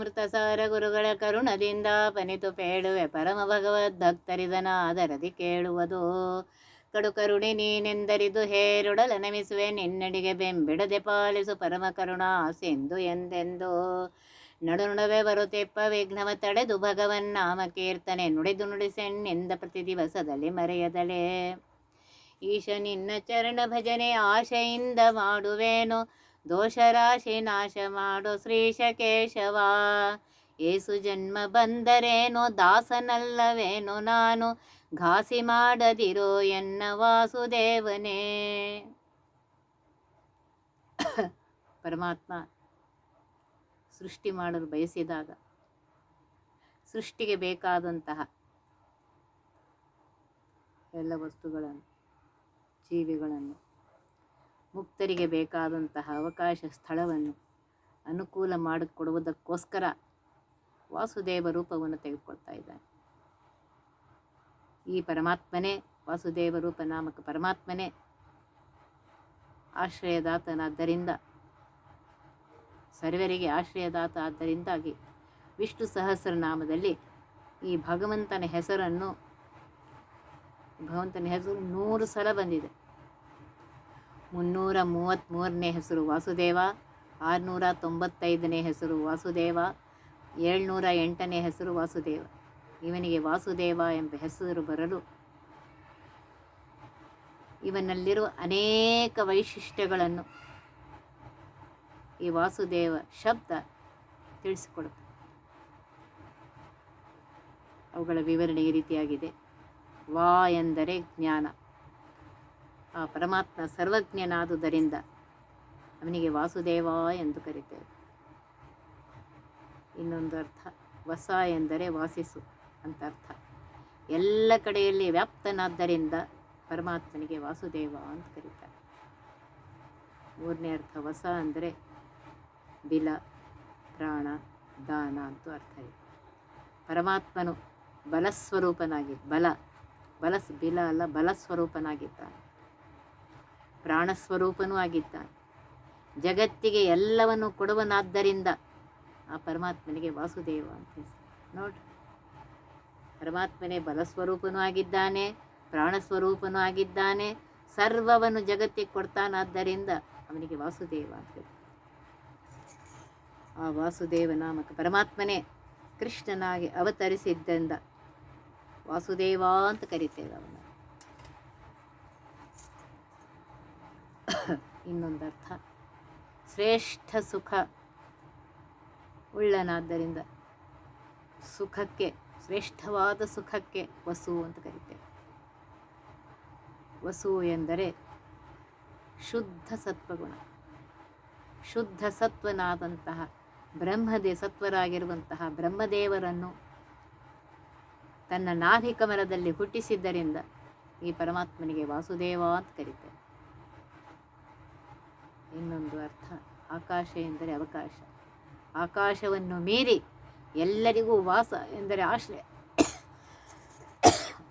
ಅಮೃತಸಾರ ಗುರುಗಳ ಕರುಣದಿಂದ ಪನಿತು ಪೇಳುವೆ ಪರಮ ಭಗವದ್ ಭಕ್ತರಿದನ ಆದರದಿ ಕೇಳುವುದು. ಕಡು ಕರುಣೆ ನೀನೆಂದರಿದು ಹೇರುಡಲ ನಮಿಸುವೆ, ನಿನ್ನಡಿಗೆ ಬೆಂಬಿಡದೆ ಪಾಲಿಸು ಪರಮ ಕರುಣಾ ಸಿಂಧು ಎಂದೆಂದು. ನಡು ನಡುವೆ ಬರುತ್ತೆಪ್ಪ ವಿಘ್ನವ ತಡೆದು ಭಗವನ್ ನಾಮ ಕೀರ್ತನೆ ನುಡಿದು ನುಡಿಸೆಣ್ಣೆಂದ ಪ್ರತಿ ದಿವಸದಲ್ಲಿ ಮರೆಯದಲೇ. ಈಶ ನಿನ್ನ ಚರಣ ಭಜನೆ ಆಶೆಯಿಂದ ಮಾಡುವೇನು ದೋಷರಾಶಿ ನಾಶ ಮಾಡೋ ಶ್ರೀಶಕೇಶವ ಏಸು ಜನ್ಮ ಬಂದರೇನು, ದಾಸನಲ್ಲವೇನು ನಾನು, ಘಾಸಿ ಮಾಡದಿರೋ ಎನ್ನ ವಾಸುದೇವನೇ. ಪರಮಾತ್ಮ ಸೃಷ್ಟಿ ಮಾಡಲು ಬಯಸಿದಾಗ, ಸೃಷ್ಟಿಗೆ ಬೇಕಾದಂತಹ ಎಲ್ಲ ವಸ್ತುಗಳನ್ನು, ಜೀವಿಗಳನ್ನು ಮುಕ್ತರಿಗೆ ಬೇಕಾದಂತಹ ಅವಕಾಶ ಸ್ಥಳವನ್ನು ಅನುಕೂಲ ಮಾಡಿಕೊಡುವುದಕ್ಕೋಸ್ಕರ ವಾಸುದೇವ ರೂಪವನ್ನು ತೆಗೆದುಕೊಳ್ತಾ ಇದ್ದಾನೆ. ಈ ಪರಮಾತ್ಮನೇ ವಾಸುದೇವ ರೂಪ ನಾಮಕ ಪರಮಾತ್ಮನೇ ಆಶ್ರಯದಾತನಾದ್ದರಿಂದ, ಸರ್ವರಿಗೆ ಆಶ್ರಯದಾತ ಆದ್ದರಿಂದಾಗಿ ವಿಷ್ಣು ಸಹಸ್ರನಾಮದಲ್ಲಿ ಈ ಭಗವಂತನ ಹೆಸರನ್ನು ಭಗವಂತನ ಹೆಸರು ನೂರು ಸಲ ಬಂದಿದೆ. ಮುನ್ನೂರ ಮೂವತ್ತ್ಮೂರನೇ ಹೆಸರು ವಾಸುದೇವ ಆರುನೂರ ತೊಂಬತ್ತೈದನೇ ಹೆಸರು ವಾಸುದೇವ ಏಳ್ನೂರ ಎಂಟನೇ ಹೆಸರು ವಾಸುದೇವ. ಇವನಿಗೆ ವಾಸುದೇವ ಎಂಬ ಹೆಸರು ಬರಲು ಇವನಲ್ಲಿರುವ ಅನೇಕ ವೈಶಿಷ್ಟ್ಯಗಳನ್ನು ಈ ವಾಸುದೇವ ಶಬ್ದ ತಿಳಿಸಿಕೊಡುತ್ತೆ. ಅವುಗಳ ವಿವರಣೆ ಈ ರೀತಿಯಾಗಿದೆ. ವಾ ಎಂದರೆ ಜ್ಞಾನ. ಆ ಪರಮಾತ್ಮ ಸರ್ವಜ್ಞನಾದುದರಿಂದ ಅವನಿಗೆ ವಾಸುದೇವ ಎಂದು ಕರೀತೇವೆ. ಇನ್ನೊಂದು ಅರ್ಥ, ವಸ ಎಂದರೆ ವಾಸಿಸು ಅಂತ ಅರ್ಥ. ಎಲ್ಲ ಕಡೆಯಲ್ಲಿ ವ್ಯಾಪ್ತನಾದ್ದರಿಂದ ಪರಮಾತ್ಮನಿಗೆ ವಾಸುದೇವ ಅಂತ ಕರೀತಾರೆ. ಮೂರನೇ ಅರ್ಥ, ವಸ ಅಂದರೆ ಬಿಲ, ಪ್ರಾಣ, ದಾನ ಅಂತ ಅರ್ಥ ಇದೆ. ಪರಮಾತ್ಮನು ಬಲಸ್ವರೂಪನಾಗಿ, ಬಲ, ಬಲಸ್, ಬಿಲ ಅಲ್ಲ, ಬಲಸ್ವರೂಪನಾಗಿದ್ದಾನೆ. ಪ್ರಾಣಸ್ವರೂಪನೂ ಆಗಿದ್ದಾನೆ. ಜಗತ್ತಿಗೆ ಎಲ್ಲವನ್ನು ಕೊಡುವನಾದ್ದರಿಂದ ಆ ಪರಮಾತ್ಮನಿಗೆ ವಾಸುದೇವ ಅಂತ ನೋಡ್ರಿ. ಪರಮಾತ್ಮನೇ ಬಲಸ್ವರೂಪನೂ ಆಗಿದ್ದಾನೆ, ಪ್ರಾಣಸ್ವರೂಪನೂ ಆಗಿದ್ದಾನೆ, ಸರ್ವವನ್ನು ಜಗತ್ತಿಗೆ ಕೊಡ್ತಾನಾದ್ದರಿಂದ ಅವನಿಗೆ ವಾಸುದೇವ ಅಂತ. ಆ ವಾಸುದೇವ ನಾಮಕ ಪರಮಾತ್ಮನೇ ಕೃಷ್ಣನಾಗಿ ಅವತರಿಸಿದ್ದರಿಂದ ವಾಸುದೇವ ಅಂತ ಕರಿತೇವೆ ಅವನ ಇನ್ನೊಂದು ಅರ್ಥ ಶ್ರೇಷ್ಠ ಸುಖ ಉಳ್ಳನಾದ್ದರಿಂದ ಸುಖಕ್ಕೆ, ಶ್ರೇಷ್ಠವಾದ ಸುಖಕ್ಕೆ ವಸು ಅಂತ ಕರಿತೇವೆ. ವಸು ಎಂದರೆ ಶುದ್ಧ ಸತ್ವಗುಣ. ಶುದ್ಧ ಸತ್ವನಾದಂತಹ, ಬ್ರಹ್ಮದೇ ಸತ್ವರಾಗಿರುವಂತಹ ಬ್ರಹ್ಮದೇವರನ್ನು ತನ್ನ ನಾಭಿಕಮರದಲ್ಲಿ ಹುಟ್ಟಿಸಿದ್ದರಿಂದ ಈ ಪರಮಾತ್ಮನಿಗೆ ವಾಸುದೇವ ಅಂತ ಕರೀತಾರೆ ಇನ್ನೊಂದು ಅರ್ಥ. ಆಕಾಶ ಎಂದರೆ ಅವಕಾಶ. ಆಕಾಶವನ್ನು ಮೀರಿ ಎಲ್ಲರಿಗೂ ವಾಸ ಎಂದರೆ ಆಶ್ರಯ.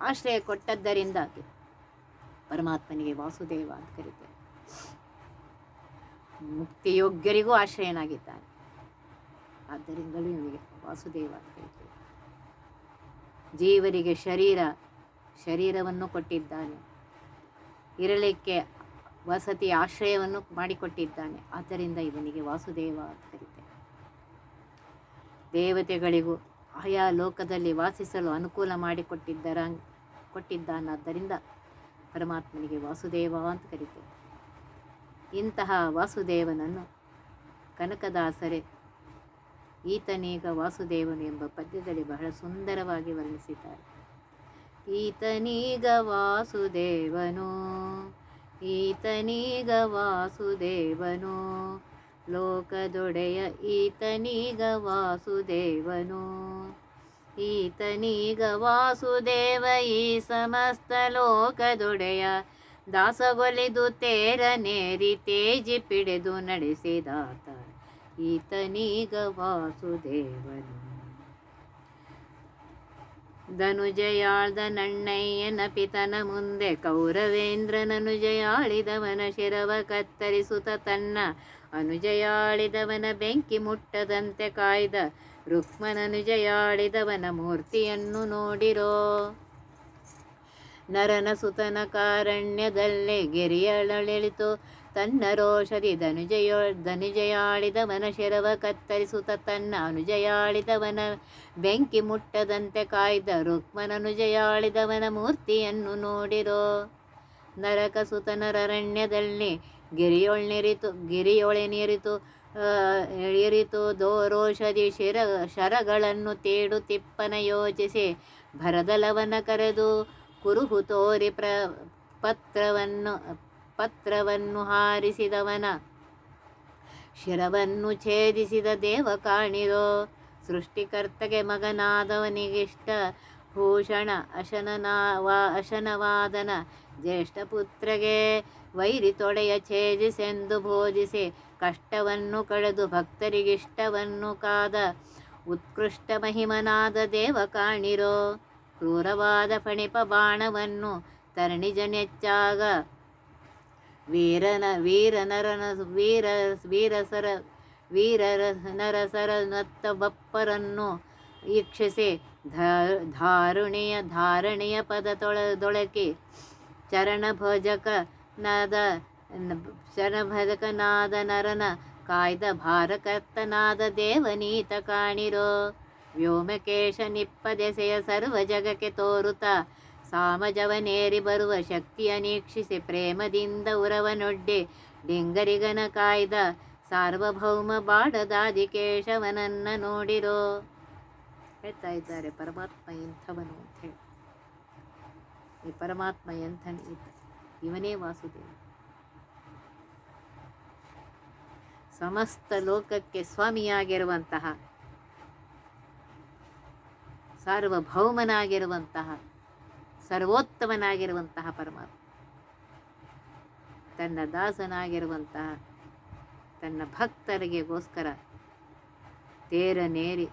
ಆಶ್ರಯ ಕೊಟ್ಟದ್ದರಿಂದಾಗಿ ಪರಮಾತ್ಮನಿಗೆ ವಾಸುದೇವ ಅಂತ ಕರೀತಾರೆ. ಮುಕ್ತಿಯೋಗ್ಯರಿಗೂ ಆಶ್ರಯನಾಗಿದ್ದಾನೆ. ಆದ್ದರಿಂದಲೂ ಇವನಿಗೆ ವಾಸುದೇವ ಅಂತ ಕರೀತೇವೆ ಜೀವರಿಗೆ ಶರೀರ, ಶರೀರವನ್ನು ಕೊಟ್ಟಿದ್ದಾನೆ. ಇರಲಿಕ್ಕೆ ವಸತಿ ಆಶ್ರಯವನ್ನು ಮಾಡಿಕೊಟ್ಟಿದ್ದಾನೆ. ಆದ್ದರಿಂದ ಇವನಿಗೆ ವಾಸುದೇವ ಅಂತ ಕರೀತೇವೆ ದೇವತೆಗಳಿಗೂ ಆಯಾ ಲೋಕದಲ್ಲಿ ವಾಸಿಸಲು ಅನುಕೂಲ ಮಾಡಿಕೊಟ್ಟಿದ್ದರ, ಕೊಟ್ಟಿದ್ದಾನಾದ್ದರಿಂದ ಪರಮಾತ್ಮನಿಗೆ ವಾಸುದೇವ ಅಂತ ಕರೀತೇವೆ ಇಂತಹ ವಾಸುದೇವನನ್ನು ಕನಕದಾಸರೇ, ಈತನೀಗ ವಾಸುದೇವನು ಎಂಬ ಪದ್ಯದಲ್ಲಿ ಬಹಳ ಸುಂದರವಾಗಿ ವರ್ಣಿಸಿದ್ದಾರೆ. ಈತನೀಗ ವಾಸುದೇವನು ಈತನೀಗ ವಾಸುದೇವನು. ಲೋಕದೊಡೆಯ ಈತನೀಗ ವಾಸುದೇವನು. ಈತನೀಗ ವಾಸುದೇವ ಈ ಸಮಸ್ತ ಲೋಕದೊಡೆಯ. ದಾಸಗೊಲಿದು ತೇರನೇರಿ ತೇಜಿ ಪಿಡಿದು ನಡೆಸಿದಾತ. ಈತನೀಗ ವಾಸುದೇವನು. ಧನುಜಯಾಳ್ದ ನಣ್ಣಯ್ಯನ ಪಿತನ ಮುಂದೆ ಕೌರವೇಂದ್ರನನುಜಯಾಳಿದವನ ಶಿರವ ಕತ್ತರಿಸುತ್ತ ತನ್ನ ಅನುಜಯಾಳಿದವನ ಬೆಂಕಿ ಮುಟ್ಟದಂತೆ ಕಾಯ್ದ ರುಕ್ಮನನುಜಯಾಳಿದವನ ಮೂರ್ತಿಯನ್ನು ನೋಡಿರೋ. ನರನ ಸುತನ ಕಾರಣ್ಯದಲ್ಲೇ ಗೆರಿಯಳಳಿತು ತನ್ನ ರೋಷದಿ ಧನುಜಯೋ ಧನುಜಯಾಳಿದವನ ಶಿರವ ಕತ್ತರಿಸುತ್ತ ತನ್ನ ಅನುಜಯಾಳಿದವನ ಬೆಂಕಿ ಮುಟ್ಟದಂತೆ ಕಾಯ್ದ ರುಕ್ಮನನುಜಯಾಳಿದವನ ಮೂರ್ತಿಯನ್ನು ನೋಡಿರೋ ನರಕ ಸುತನರರಣ್ಯದಲ್ಲಿ ಗಿರಿಯೊಳ್ನಿರಿತು ಗಿರಿಯೊಳೆನಿರಿತು ದೋ ದೋರೋಷದಿ ಶಿರ, ಶರಗಳನ್ನು ತೇಡು ತಿಪ್ಪನ ಯೋಚಿಸಿ ಭರದಲವನ ಕರೆದು ಕುರುಹು ತೋರಿ ಪ್ರ, ಪತ್ರವನ್ನು ಪತ್ರವನ್ನು ಹಾರಿಸಿದವನ. ಶಿರವನ್ನು ಛೇದಿಸಿದ ದೇವ ಕಾಣಿರೋ ಸೃಷ್ಟಿಕರ್ತಗೆ ಮಗನಾದವನಿಗಿಷ್ಟ. ಭೂಷಣ, ಅಶನನಾ ಅಶನವಾದನ. ಜ್ಯೇಷ್ಠ ಪುತ್ರಗೆ ವೈರಿ ತೊಡೆಯ ಛೇದಿಸೆಂದು ಭೋಜಿಸಿ ಕಷ್ಟವನ್ನು ಕಳೆದು ಭಕ್ತರಿಗಿಷ್ಟವನ್ನು ಕಾದ. ಉತ್ಕೃಷ್ಟ ಮಹಿಮನಾದ ದೇವ ಕಾಣಿರೋ. ಕ್ರೂರವಾದ ಫಣಿಪ ಬಾಣವನ್ನು ತರಣಿಜನೆಚ್ಚಾಗ. ವೀರನ, ವೀರನರನ, ವೀರ, ವೀರಸರ, ವೀರರ ನರಸರನತ್ತ ಬಪ್ಪರನ್ನು ಈಕ್ಷಿಸಿ ಧಾರುಣಿಯ, ಧಾರಣೆಯ ಪದ ತೊಳ ಭಜಕನಾದ ಚರಣಭಜಕನಾದ ನರನ ಕಾಯ್ದ ಭಾರಕರ್ತನಾದ ದೇವನೀತ ಕಾಣಿರೋ ವ್ಯೋಮಕೇಶ ನಿಪ್ಪದೆಸೆಯ ಸರ್ವ ಜಗಕ್ಕೆ ತೋರುತ್ತ ಸಾಮಜವನೇರಿ ಬರುವ ಶಕ್ತಿಯ ನೀಕ್ಷಿಸಿ ಪ್ರೇಮದಿಂದ ಉರವನೊಡ್ಡೆ ಡಿಂಗರಿಗನ ಕಾಯ್ದ ಸಾರ್ವಭೌಮ ಬಾಡದಾದಿ ಕೇಶವನನ್ನ ನೋಡಿರೋ. ಹೇಳ್ತಾ ಇದ್ದಾರೆ, ಪರಮಾತ್ಮ ಎಂಥವನು ಅಂತ ಹೇಳಿ. ಈ ಪರಮಾತ್ಮ ಎಂಥ ಇವನೇ ವಾಸುದೇವ. ಸಮಸ್ತ ಲೋಕಕ್ಕೆ ಸ್ವಾಮಿಯಾಗಿರುವಂತಹ, ಸಾರ್ವಭೌಮನಾಗಿರುವಂತಹ ಸರ್ವೋತ್ತಮನಾಗಿರುವಂತಹ ಪರಮಾತ್ಮ. ತನ್ನ ದಾಸನಾಗಿರುವಂತಹ, ತನ್ನ ಭಕ್ತರಿಗೆಗೋಸ್ಕರ ತೇರನೇರಿ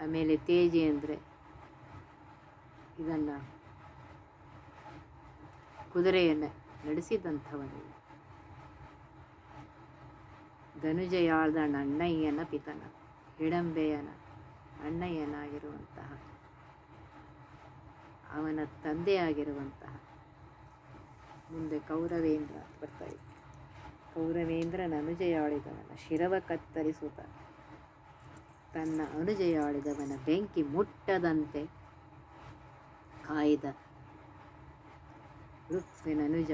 ಆಮೇಲೆ ತೇಜಿ ಅಂದರೆ ಇದನ್ನು ಕುದುರೆಯನ್ನು ನಡೆಸಿದಂಥವನು. ಧನುಜಯಾಳ್ದ ಅಣ್ಣಯ್ಯನ ಪಿತನ, ಹಿಡಂಬೆಯನ ಅಣ್ಣಯ್ಯನಾಗಿರುವಂತಹ ಅವನ ತಂದೆಯಾಗಿರುವಂತಹ ಮುಂದೆ ಕೌರವೇಂದ್ರ ಬರ್ತಾ ಇದೆ. ಕೌರವೇಂದ್ರನ ಅನುಜಯಾಳಿದವನ ಶಿರವ ಕತ್ತರಿಸುತ್ತ ತನ್ನ ಅನುಜಯಾಳಿದವನ ಬೆಂಕಿ ಮುಟ್ಟದಂತೆ ಕಾಯ್ದ ರುಕ್ಮಿನನುಜ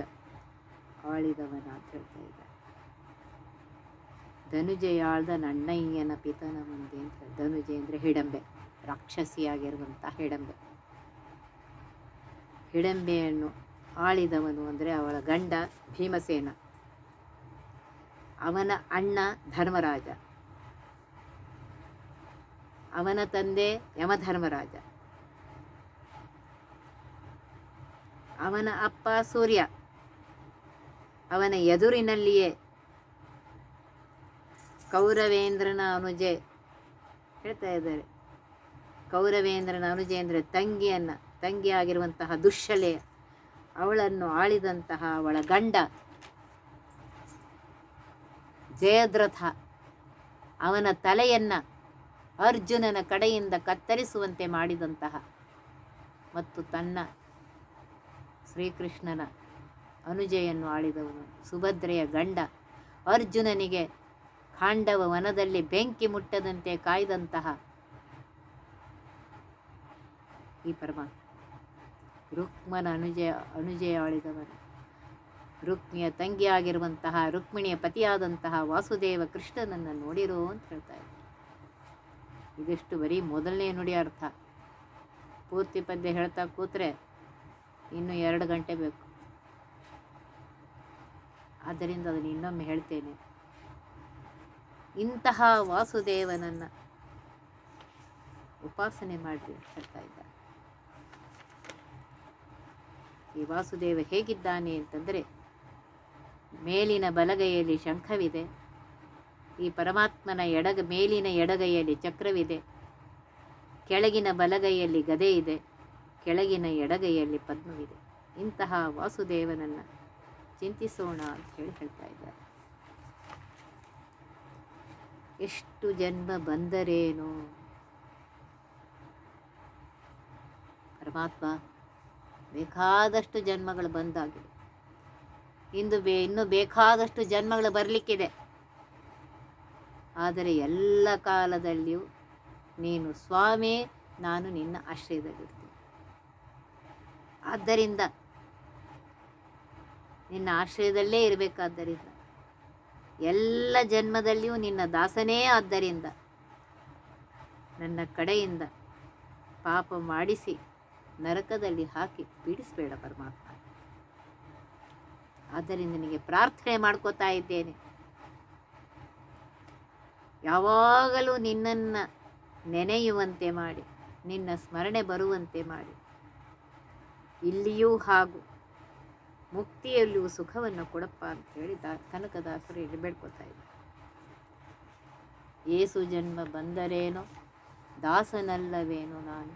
ಆಳಿದವನ ಅಂತ ಹೇಳ್ತಾ ಇದ್ದಾರೆ. ಧನುಜೆಯಾಳ್ದ ನಣ್ಣಯ್ಯನ ಪಿತನ ಮುಂದೆ ಅಂತ ಧನುಜೆ ಅಂದರೆ ಹಿಡಂಬೆ ರಾಕ್ಷಸಿಯಾಗಿರುವಂಥ ಹಿಡಂಬೆ. ಹಿಡಂಬೆಯನ್ನು ಆಳಿದವನು ಅಂದರೆ ಅವಳ ಗಂಡ ಭೀಮಸೇನ. ಅವನ ಅಣ್ಣ ಧರ್ಮರಾಜ. ಅವನ ತಂದೆ ಯಮಧರ್ಮರಾಜ. ಅವನ ಅಪ್ಪ ಸೂರ್ಯ. ಅವನ ಎದುರಿನಲ್ಲಿಯೇ ಕೌರವೇಂದ್ರನ ಅನುಜೆ ಹೇಳ್ತಾ ಇದ್ದಾರೆ. ಕೌರವೇಂದ್ರನ ಅನುಜೆ ಅಂದರೆ ತಂಗಿಯನ್ನು ತಂಗಿಯಾಗಿರುವಂತಹ ದುಶ್ಶಲೆಯ ಅವಳನ್ನು ಆಳಿದಂತಹ ಅವಳ ಗಂಡ. ಜಯದ್ರಥ, ಅವನ ತಲೆಯನ್ನು ಅರ್ಜುನನ ಕಡೆಯಿಂದ ಕತ್ತರಿಸುವಂತೆ ಮಾಡಿದಂತಹ ಮತ್ತು ತನ್ನ ಶ್ರೀಕೃಷ್ಣನ ಅನುಜೆಯನ್ನು ಆಳಿದವನು ಸುಭದ್ರೆಯ ಗಂಡ. ಅರ್ಜುನನಿಗೆ ಖಾಂಡವ ವನದಲ್ಲಿ ಬೆಂಕಿ ಮುಟ್ಟದಂತೆ ಕಾಯ್ದಂತಹ ಈ ಪರಮಾತ್ಮ. ರುಕ್ಮನ ಅನುಜಯ ಅನುಜಯ ಆಳಿದವನು ರುಕ್ಮಿಯ ತಂಗಿಯಾಗಿರುವಂತಹ ರುಕ್ಮಿಣಿಯ ಪತಿಯಾದಂತಹ ವಾಸುದೇವ ಕೃಷ್ಣನನ್ನು ನೋಡಿರೋ ಅಂತ ಹೇಳ್ತಾ ಇದ್ದಾರೆ. ಇದಿಷ್ಟು ಬರೀ ಮೊದಲನೇ ನುಡಿ ಅರ್ಥ. ಪೂರ್ತಿ ಪದ್ಯ ಹೇಳ್ತಾ ಕೂತ್ರೆ ಇನ್ನು ಎರಡು ಗಂಟೆ ಬೇಕು. ಆದ್ದರಿಂದ ಅದನ್ನು ಇನ್ನೊಮ್ಮೆ ಹೇಳ್ತೇನೆ. ಇಂತಹ ವಾಸುದೇವನನ್ನು ಉಪಾಸನೆ ಮಾಡಿ ಹೇಳ್ತಾ ಇದ್ದಾರೆ. ಈ ವಾಸುದೇವ ಹೇಗಿದ್ದಾನೆ ಅಂತಂದರೆ, ಮೇಲಿನ ಬಲಗೈಯಲ್ಲಿ ಶಂಖವಿದೆ, ಈ ಪರಮಾತ್ಮನ ಎಡಗ, ಮೇಲಿನ ಎಡಗೈಯಲ್ಲಿ ಚಕ್ರವಿದೆ, ಕೆಳಗಿನ ಬಲಗೈಯಲ್ಲಿ ಗದೆ ಇದೆ, ಕೆಳಗಿನ ಎಡಗೈಯಲ್ಲಿ ಪದ್ಮವಿದೆ. ಇಂತಹ ವಾಸುದೇವನನ್ನು ಚಿಂತಿಸೋಣ ಅಂತ ಹೇಳಿ ಹೇಳ್ತಾ ಇದ್ದಾರೆ. ಎಷ್ಟು ಜನ್ಮ ಬಂದರೇನು? ಪರಮಾತ್ಮ ಬೇಕಾದಷ್ಟು ಜನ್ಮಗಳು ಬಂದಾಗಿದೆ. ಇಂದು ಬೇ, ಇನ್ನೂ ಬೇಕಾದಷ್ಟು ಜನ್ಮಗಳು ಬರಲಿಕ್ಕಿದೆ. ಆದರೆ ಎಲ್ಲ ಕಾಲದಲ್ಲಿಯೂ ನೀನು ಸ್ವಾಮಿ, ನಾನು ನಿನ್ನ ಆಶ್ರಯದಲ್ಲಿರ್ತೀನಿ. ಆದ್ದರಿಂದ ನಿನ್ನ ಆಶ್ರಯದಲ್ಲೇ ಇರಬೇಕಾದ್ದರಿಂದ ಎಲ್ಲ ಜನ್ಮದಲ್ಲಿಯೂ ನಿನ್ನ ದಾಸನೇ ಆದ್ದರಿಂದ ನನ್ನ ಕಡೆಯಿಂದ ಪಾಪ ಮಾಡಿಸಿ ನರಕದಲ್ಲಿ ಹಾಕಿ ಬಿಡಿಸಬೇಡ ಪರಮಾತ್ಮ. ಆದ್ದರಿಂದ ನಿನಗೆ ಪ್ರಾರ್ಥನೆ ಮಾಡ್ಕೋತಾ ಇದ್ದೇನೆ. ಯಾವಾಗಲೂ ನಿನ್ನನ್ನು ನೆನೆಯುವಂತೆ ಮಾಡಿ, ನಿನ್ನ ಸ್ಮರಣೆ ಬರುವಂತೆ ಮಾಡಿ. ಇಲ್ಲಿಯೂ ಹಾಗೂ ಮುಕ್ತಿಯಲ್ಲಿಯೂ ಸುಖವನ್ನು ಕೊಡಪ್ಪ ಅಂತ ಹೇಳಿ ದಾ ಕನಕದಾಸರು ಇಲ್ಲಿ ಬೇಡ್ಕೊತಾ ಇದ್ದಾರೆ. ಏಸು ಜನ್ಮ ಬಂದರೇನೋ, ದಾಸನಲ್ಲವೇನೋ ನಾನು,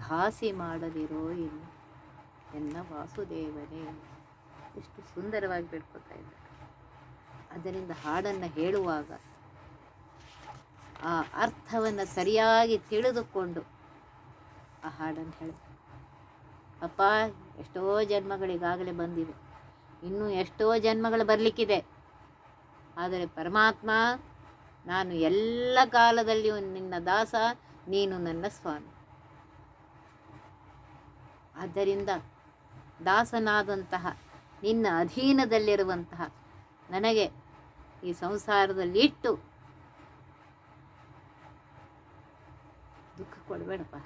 ಘಾಸಿ ಮಾಡದಿರೋ ಇನ್ನು ಎನ್ನ ವಾಸುದೇವನೇ. ಎಷ್ಟು ಸುಂದರವಾಗಿ ಬೇಡ್ಕೊತಾ ಇದ್ದಾರೆ. ಅದರಿಂದ ಹಾಡನ್ನು ಹೇಳುವಾಗ ಆ ಅರ್ಥವನ್ನು ಸರಿಯಾಗಿ ತಿಳಿದುಕೊಂಡು ಆ ಹಾಡನ್ನು ಹೇಳ ಅಪ್ಪ, ಎಷ್ಟೋ ಜನ್ಮಗಳಿಗಾಗಲೇ ಬಂದಿವೆ. ಇನ್ನೂ ಎಷ್ಟೋ ಜನ್ಮಗಳು ಬರಲಿಕ್ಕಿದೆ. ಆದರೆ ಪರಮಾತ್ಮ, ನಾನು ಎಲ್ಲ ಕಾಲದಲ್ಲಿಯೂ ನಿನ್ನ ದಾಸ, ನೀನು ನನ್ನ ಸ್ವಾಮಿ. ಆದ್ದರಿಂದ ದಾಸನಾದಂತಹ, ನಿನ್ನ ಅಧೀನದಲ್ಲಿರುವಂತಹ ನನಗೆ ಈ ಸಂಸಾರದಲ್ಲಿ ಇಟ್ಟು ದುಃಖ ಕೊಡಬೇಡಪ್ಪ.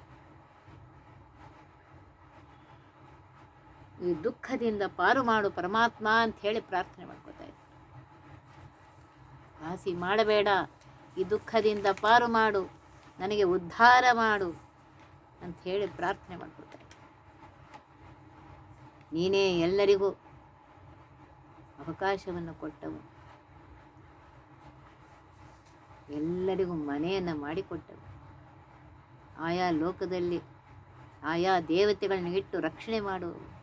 ಈ ದುಃಖದಿಂದ ಪಾರು ಮಾಡು ಪರಮಾತ್ಮ ಅಂತ ಹೇಳಿ ಪ್ರಾರ್ಥನೆ ಮಾಡ್ಕೋತಾ ಇದ್ದೆ. ಆಸಿ ಮಾಡಬೇಡ. ಈ ದುಃಖದಿಂದ ಪಾರು ಮಾಡು. ನನಗೆ ಉದ್ಧಾರ ಮಾಡು ಅಂತ ಹೇಳಿ ಪ್ರಾರ್ಥನೆ ಮಾಡ್ಕೊಳ್ತಾ ಇದ್ದೆ. ನೀನೇ ಎಲ್ಲರಿಗೂ ಅವಕಾಶವನ್ನು ಕೊಟ್ಟವು. ಎಲ್ಲರಿಗೂ ಮನೆಯನ್ನು ಮಾಡಿಕೊಟ್ಟವು. ಆಯಾ ಲೋಕದಲ್ಲಿ ಆಯಾ ದೇವತೆಗಳನ್ನ ಇಟ್ಟು ರಕ್ಷಣೆ ಮಾಡು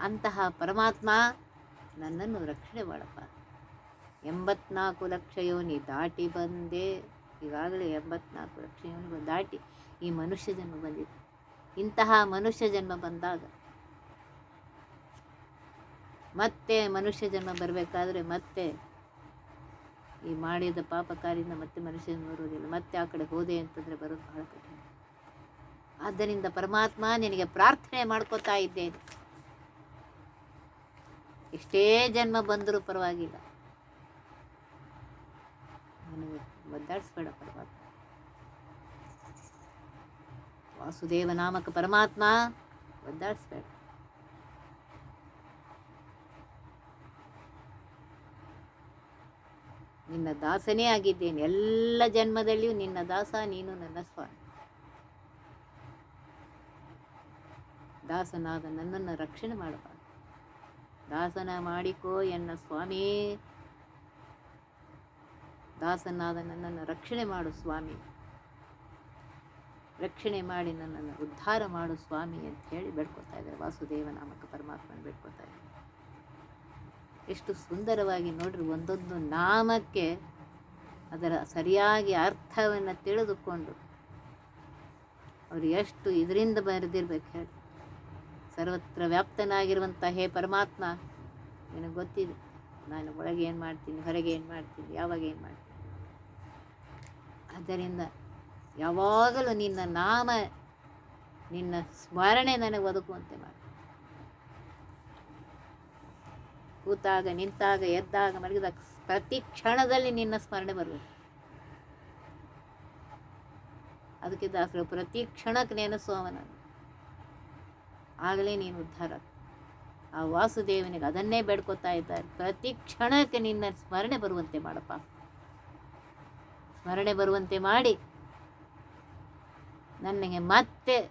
ಅಂತಹ ಪರಮಾತ್ಮ ನನ್ನನ್ನು ರಕ್ಷಣೆ ಮಾಡಪ್ಪ. ಎಂಬತ್ನಾಲ್ಕು ಲಕ್ಷ ಯೋನಿ ದಾಟಿ ಬಂದೆ. ಈಗಾಗಲೇ ಎಂಬತ್ನಾಲ್ಕು ಲಕ್ಷ ಯೋನಿಗಳು ದಾಟಿ ಈ ಮನುಷ್ಯ ಜನ್ಮ ಬಂದಿದೆ. ಇಂತಹ ಮನುಷ್ಯ ಜನ್ಮ ಬಂದಾಗ ಮತ್ತೆ ಮನುಷ್ಯ ಜನ್ಮ ಬರಬೇಕಾದ್ರೆ ಮತ್ತೆ ಈ ಮಾಡಿದ ಪಾಪ ಕಾರ್ಯದಿಂದ ಮತ್ತೆ ಮನುಷ್ಯ ಬರುವುದಿಲ್ಲ. ಮತ್ತೆ ಆ ಕಡೆ ಹೋದೆ ಅಂತಂದರೆ ಬರೋದು ಬಹಳ ಕಠಿಣ. ಆದ್ದರಿಂದ ಪರಮಾತ್ಮ ನಿನಗೆ ಪ್ರಾರ್ಥನೆ ಮಾಡ್ಕೋತಾ ಇದ್ದೇನೆ. ಎಷ್ಟೇ ಜನ್ಮ ಬಂದರೂ ಪರವಾಗಿಲ್ಲ. ನನಗೆ ಒದ್ದಾಡಿಸ್ಬೇಡ ಪರಮಾತ್ಮ. ವಾಸುದೇವ ನಾಮಕ ಪರಮಾತ್ಮ, ಒದ್ದಾಡಿಸ್ಬೇಡ. ನಿನ್ನ ದಾಸನೇ ಆಗಿದ್ದೇನೆ. ಎಲ್ಲ ಜನ್ಮದಲ್ಲಿಯೂ ನಿನ್ನ ದಾಸ, ನೀನು ನನ್ನ ಸ್ವಾಮಿ. ದಾಸನಾದ ನನ್ನನ್ನು ರಕ್ಷಣೆ ಮಾಡಬಾರದು ದಾಸನ ಮಾಡಿಕೋ ಎನ್ನ ಸ್ವಾಮಿ. ದಾಸನಾದ ನನ್ನನ್ನು ರಕ್ಷಣೆ ಮಾಡು ಸ್ವಾಮಿ. ರಕ್ಷಣೆ ಮಾಡಿ ನನ್ನನ್ನು ಉದ್ಧಾರ ಮಾಡು ಸ್ವಾಮಿ ಅಂತ ಹೇಳಿ ಬೇಡ್ಕೊತಾ ಇದ್ದಾರೆ. ವಾಸುದೇವ ನಾಮಕ ಪರಮಾತ್ಮನ ಬೇಡ್ಕೊತಾ ಇದ್ದಾರೆ. ಎಷ್ಟು ಸುಂದರವಾಗಿ ನೋಡ್ರಿ, ಒಂದೊಂದು ನಾಮಕ್ಕೆ ಅದರ ಸರಿಯಾಗಿ ಅರ್ಥವನ್ನು ತಿಳಿದುಕೊಂಡು ಅವರು ಎಷ್ಟು ಇದರಿಂದ ಬರೆದಿರ್ಬೇಕು ಹೇಳಿ. ಸರ್ವತ್ರ ವ್ಯಾಪ್ತನಾಗಿರುವಂಥ ಹೇ ಪರಮಾತ್ಮ, ನಿನಗೆ ಗೊತ್ತಿದೆ. ನಾನು ಒಳಗೆ ಏನು ಮಾಡ್ತೀನಿ, ಹೊರಗೆ ಏನು ಮಾಡ್ತೀನಿ, ಯಾವಾಗ ಏನು ಮಾಡ್ತೀನಿ. ಆದ್ದರಿಂದ ಯಾವಾಗಲೂ ನಿನ್ನ ನಾಮ, ನಿನ್ನ ಸ್ಮರಣೆ ನನಗೆ ಒದಗುವಂತೆ ಮಾಡಿ. ಕೂತಾಗ, ನಿಂತಾಗ, ಎದ್ದಾಗ, ಮಲಗಿದಾಗ ಪ್ರತಿ ಕ್ಷಣದಲ್ಲಿ ನಿನ್ನ ಸ್ಮರಣೆ ಬರಬೇಕು. ಅದಕ್ಕೆ ದಾಸರು, ಪ್ರತಿ ಕ್ಷಣಕ್ಕೆ ನೆನೆಸುವವನನ್ನು ಆಗಲೇ ನೀನು ಉದ್ಧಾರ. ಆ ವಾಸುದೇವನಿಗೆ ಅದನ್ನೇ ಬೇಡ್ಕೊತಾ ಇದ್ದಾರೆ. ಪ್ರತಿ ಕ್ಷಣಕ್ಕೆ ನಿನ್ನ ಸ್ಮರಣೆ ಬರುವಂತೆ ಮಾಡಪ್ಪ. ಸ್ಮರಣೆ ಬರುವಂತೆ ಮಾಡಿ. ನನಗೆ ಮತ್ತೆ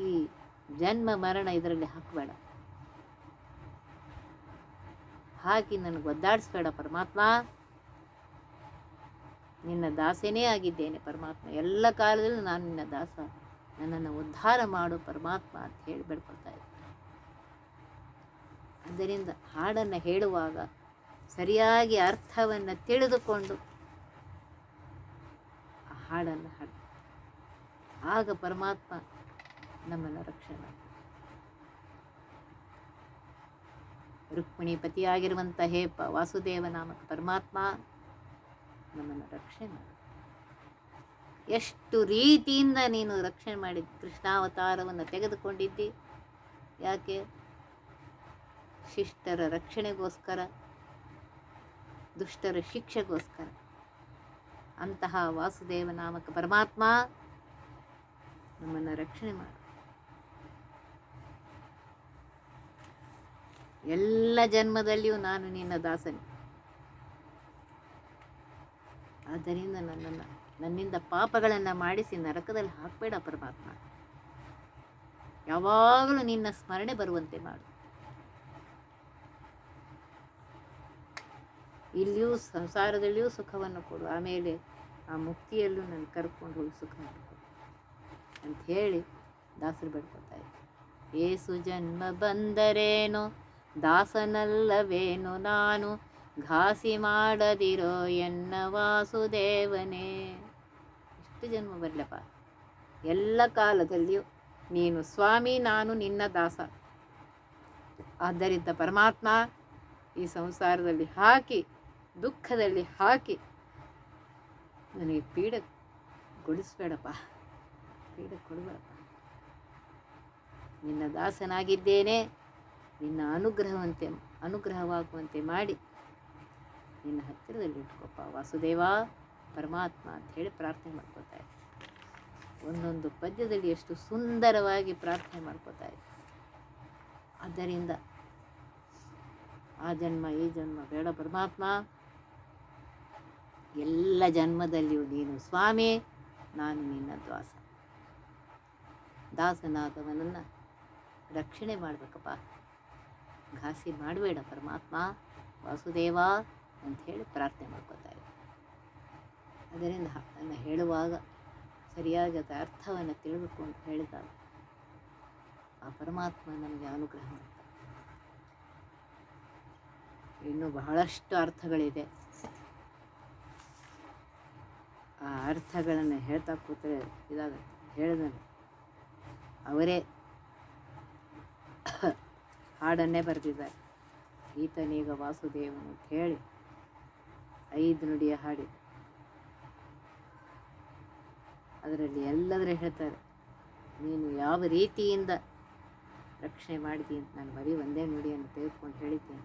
ಈ ಜನ್ಮ ಮರಣ ಇದರಲ್ಲಿ ಹಾಕಬೇಡ. ಹಾಕಿ ನನಗೆ ಒದ್ದಾಡಿಸ್ಬೇಡ ಪರಮಾತ್ಮ. ನಿನ್ನ ದಾಸನೇ ಆಗಿದ್ದೇನೆ ಪರಮಾತ್ಮ. ಎಲ್ಲ ಕಾಲದಲ್ಲೂ ನಾನು ನಿನ್ನ ದಾಸ. ನನ್ನನ್ನು ಉದ್ಧಾರ ಮಾಡು, ಪರಮಾತ್ಮ ಅಂತ ಹೇಳಿ ಬೇಡ್ಕೊಳ್ತಾ ಇದ್ದೆ. ಆದ್ದರಿಂದ ಹಾಡನ್ನು ಹೇಳುವಾಗ ಸರಿಯಾಗಿ ಅರ್ಥವನ್ನು ತಿಳಿದುಕೊಂಡು ಆ ಹಾಡನ್ನು ಹಾಡ. ಆಗ ಪರಮಾತ್ಮ ನಮ್ಮನ್ನು ರಕ್ಷಣೆ ಮಾಡ್ತಾನೆ. ರುಕ್ಮಿಣಿ ಪತಿಯಾಗಿರುವಂಥ ಹೇ ಪ ವಾಸುದೇವ ನಾಮಕ ಪರಮಾತ್ಮ ನಮ್ಮನ್ನು ರಕ್ಷಣೆ ಮಾಡು ಎಷ್ಟು ರೀತಿಯಿಂದ ನೀನು ರಕ್ಷಣೆ ಮಾಡಿದ್ದು ಕೃಷ್ಣಾವತಾರವನ್ನು ತೆಗೆದುಕೊಂಡಿದ್ದಿ? ಯಾಕೆ? ಶಿಷ್ಟರ ರಕ್ಷಣೆಗೋಸ್ಕರ, ದುಷ್ಟರ ಶಿಕ್ಷೆಗೋಸ್ಕರ. ಅಂತಹ ವಾಸುದೇವ ನಾಮಕ ಪರಮಾತ್ಮ ನಮ್ಮನ್ನು ರಕ್ಷಣೆ ಮಾಡ. ಎಲ್ಲ ಜನ್ಮದಲ್ಲಿಯೂ ನಾನು ನಿನ್ನ ದಾಸನೆ. ಆದ್ದರಿಂದ ನನ್ನನ್ನು, ನನ್ನಿಂದ ಪಾಪಗಳನ್ನು ಮಾಡಿಸಿ ನರಕದಲ್ಲಿ ಹಾಕಬೇಡ ಪರಮಾತ್ಮ. ಯಾವಾಗಲೂ ನಿನ್ನ ಸ್ಮರಣೆ ಬರುವಂತೆ ಮಾಡು. ಇಲ್ಲಿಯೂ ಸಂಸಾರದಲ್ಲಿಯೂ ಸುಖವನ್ನು ಕೊಡು. ಆಮೇಲೆ ಆ ಮುಕ್ತಿಯಲ್ಲೂ ನನ್ನ ಕರ್ಕೊಂಡು ಹೋಗಿ ಸುಖ ಅಂತ ಹೇಳಿ ದಾಸರು ಬೇಡ್ಕೊತಾ ಏಸು ಜನ್ಮ ಬಂದರೇನೋ? ದಾಸನಲ್ಲವೇನು ನಾನು? ಘಾಸಿ ಮಾಡದಿರೋ ಎನ್ನ ವಾಸುದೇವನೇ. ಎಷ್ಟು ಜನ್ಮ ಬರಲಪ್ಪ. ಎಲ್ಲ ಕಾಲದಲ್ಲಿಯೂ ನೀನು ಸ್ವಾಮಿ, ನಾನು ನಿನ್ನ ದಾಸ. ಆದ್ದರಿಂದ ಪರಮಾತ್ಮ ಈ ಸಂಸಾರದಲ್ಲಿ ಹಾಕಿ, ದುಃಖದಲ್ಲಿ ಹಾಕಿ ನನಗೆ ಪೀಡೆ ಗೊಳಿಸ್ಬೇಡಪ್ಪ. ಪೀಡೆ ಕೊಡಬೇಡಪ್ಪ. ನಿನ್ನ ದಾಸನಾಗಿದ್ದೇನೆ. ನಿನ್ನ ಅನುಗ್ರಹವಂತೆ, ಅನುಗ್ರಹವಾಗುವಂತೆ ಮಾಡಿ. ನಿನ್ನ ಹತ್ತಿರದಲ್ಲಿ ಇಟ್ಕೊಪ್ಪ ವಾಸುದೇವ, ಪರಮಾತ್ಮ ಅಂತ ಹೇಳಿ ಪ್ರಾರ್ಥನೆ ಮಾಡ್ಕೋತಾ ಇದ್ದೆ. ಒಂದೊಂದು ಪದ್ಯದಲ್ಲಿ ಎಷ್ಟು ಸುಂದರವಾಗಿ ಪ್ರಾರ್ಥನೆ ಮಾಡ್ಕೋತಾ ಇದ್ದೆ. ಆದ್ದರಿಂದ ಆ ಜನ್ಮ, ಈ ಜನ್ಮ ಬೇಡ ಪರಮಾತ್ಮ. ಎಲ್ಲ ಜನ್ಮದಲ್ಲಿಯೂ ನೀನು ಸ್ವಾಮಿ, ನಾನು ನಿನ್ನ ದಾಸ ದಾಸನಾದವನನ್ನು ರಕ್ಷಣೆ ಮಾಡಬೇಕಪ್ಪ. ಘಾಸಿ ಮಾಡಬೇಡ ಪರಮಾತ್ಮ. ವಾಸುದೇವ ಅಂತ ಹೇಳಿ ಪ್ರಾರ್ಥನೆ ಮಾಡ್ಕೋತಾ ಇದ್ದೆ ಅದರಿಂದ ಅದನ್ನು ಹೇಳುವಾಗ ಸರಿಯಾಗಿ ಅದರ ಅರ್ಥವನ್ನು ತಿಳಿದುಕೊಂಡು ಹೇಳಿದಾಗ ಆ ಪರಮಾತ್ಮ ನಮಗೆ ಅನುಗ್ರಹ ಮಾಡ್ತಾನೆ. ಇನ್ನೂ ಬಹಳಷ್ಟು ಅರ್ಥಗಳಿದೆ. ಆ ಅರ್ಥಗಳನ್ನು ಹೇಳ್ತಾ ಕೂತರೆ ಇದಾಗುತ್ತೆ. ಹೇಳಿದನು ಅವರೇ ಹಾಡನ್ನೇ ಬರೆದಿದ್ದಾರೆ. ಈತನೀಗ ವಾಸುದೇವನು ಅಂತ ಹೇಳಿ ಐದು ನುಡಿಯ ಹಾಡಿ. ಅದರಲ್ಲಿ ಎಲ್ಲದರ ಹೇಳ್ತಾರೆ, ನೀನು ಯಾವ ರೀತಿಯಿಂದ ರಕ್ಷಣೆ ಮಾಡಿದಿ ಅಂತ ನಾನು ಬರೀ ಒಂದೇ ನುಡಿಯನ್ನು ತೆಗೆದುಕೊಂಡು ಹೇಳಿದ್ದೇನೆ.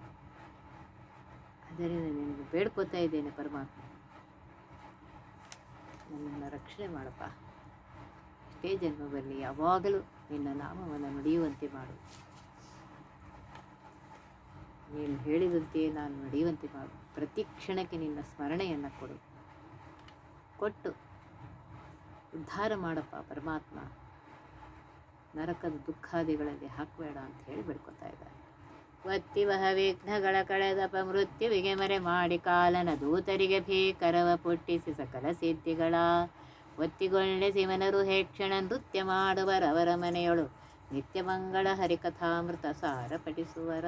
ಅದರಿಂದ ನಿನಗೆ ಬೇಡ್ಕೋತಾ ಇದ್ದೇನೆ ಪರಮಾತ್ಮ. ನನ್ನನ್ನು ರಕ್ಷಣೆ ಮಾಡಪ್ಪ. ಎಷ್ಟೇ ಜನ್ಮ ಬರಲಿ, ಯಾವಾಗಲೂ ನಿನ್ನ ನಾಮವನ್ನು ನುಡಿಯುವಂತೆ ಮಾಡು. ನೀನು ಹೇಳಿದಂತೆಯೇ ನಾನು ನಡೆಯುವಂತೆ ಮಾಡು. ಪ್ರತಿ ಕ್ಷಣಕ್ಕೆ ನಿನ್ನ ಸ್ಮರಣೆಯನ್ನು ಕೊಡು. ಕೊಟ್ಟು ಉದ್ಧಾರ ಮಾಡಪ್ಪ ಪರಮಾತ್ಮ. ನರಕದ ದುಃಖಾದಿಗಳಲ್ಲಿ ಹಾಕಬೇಡ ಅಂತ ಹೇಳಿ ಬಿಡ್ಕೊತಾ ಇದ್ದಾರೆ. ಒತ್ತಿವಹ ವಿಘ್ನಗಳ ಕಳೆದಪ ಮೃತ್ಯುವಿಗೆ ಮರೆ ಮಾಡಿ ಕಾಲನ ದೂತರಿಗೆ ಭೀಕರವ ಪುಟ್ಟಿಸಿ ಸಕಲ ಸಿದ್ಧಿಗಳ. ಒತ್ತಿಗೊಳ್ಳೆ ಸಿಮನರು ಹೇಕ್ಷಣ ನೃತ್ಯ ಮಾಡುವರವರ ಮನೆಯೊಳು ನಿತ್ಯ ಮಂಗಳ ಹರಿಕಥಾಮೃತ ಸಾರ ಪಠಿಸುವರ